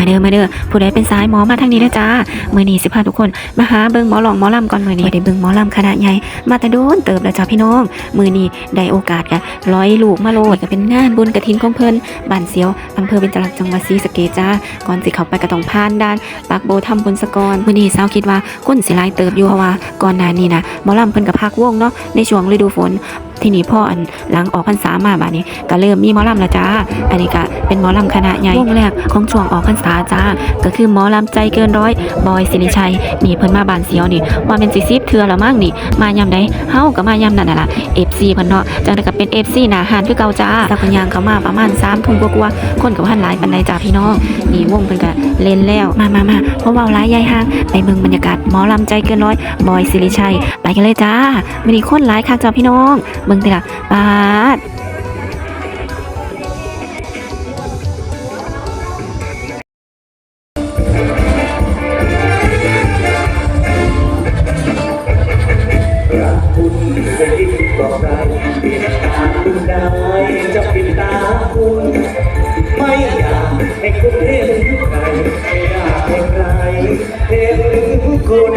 มาเด้อมาเด้อผู้ใดเป็นสายหมอมาทางนี้นะจ้ามื้อนี้สิพาทุกคนมาหาเบิ่งหมอหลองหมอลำก่อนมื้อนี้ได้เบิ่งหมอลำคณะใหญ่มาแต่โดนเติบแล้วจ้าพี่น้องมื้อนี้ได้โอกาสกะร้อยลูกมาโลดก็เป็นงานบุญกฐินของเพิ่นบ้านเสียวอำเภอเบญจรักษ์จังหวัดศรีสะเกษจ้าก่อนสิเข้าไปก็ต้องผ่านด่านปากโบทำบุญสะกอนมื้อนี้สาวคิดว่าคนสิหลายเติบอยู่เพราะว่าก่อนหน้านี้นะหมอลำเพิ่นก็พักวงเนาะในช่วงฤดูฝน ทีนี้พ่ออันหลังออกพรรษามาบาดนี้ก็เริ่มมีหมอลำละจ้า อันนี้ก็เป็นหมอลำคณะใหญ่วงแรกของช่วงออกพรรษาจ้า ก็คือหมอลำใจเกินร้อยบอยสิริชัยนี่เพิ่นมาบานเสียวนี่ว่าเป็นสิซิบเทือละมั่งนี่ มายามใดเฮาก็มายามนั่นน่ะล่ะ FC เพิ่นเนาะจังได๋ก็เป็น FC หนาหานคือเก่าจ้าสักพันยางเขามาประมาณ3ทุ่มกว่าๆคนก็บ่ทันหลายปานใดจ้าพี่น้องนี่วงเพิ่นก็เล่นแล้วมามามาเพราะว้าหลายยายห่างไปเบิ่งบรรยากาศหมอลำใจเกินร้อยบอยสิริชัย กันเลยจ้าไมื้อนี้คนหลายคักจ้าพี่น้อง เบิ่งติละปาดคุณจะยิ้มบอกได้ปิดตาคุณได้จะปิดตาคุณไม่อยากให้คุณเห็นใครไม่อยากให้ใครเห็นคุณ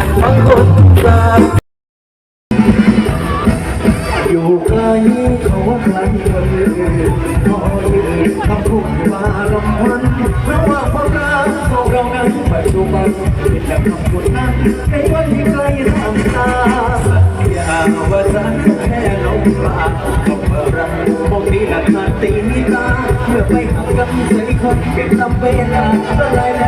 ที่งคนตาอยู่ไกลเขาไกลกว่นี้อยืนคำพูดมาลำพันเพราะว่าความรักของเรานั้นปัจจุบันเป็นแต่คำพูดนั้นในวันที่ไกลทำตาสัญญาว่าจะแค่ลมปากก็เมื่อไรพวกนี้หลักฐานตีนิตาเมื่อไปหักกันใส่คนเก็บลำเวลาละลาย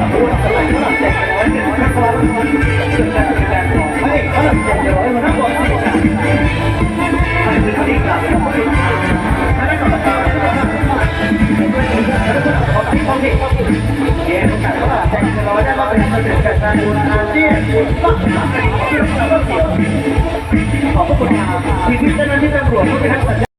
ขอบคุณครับที่ที่เจ้าหน้าที่ตำรวจที่เป็นนักสัญญา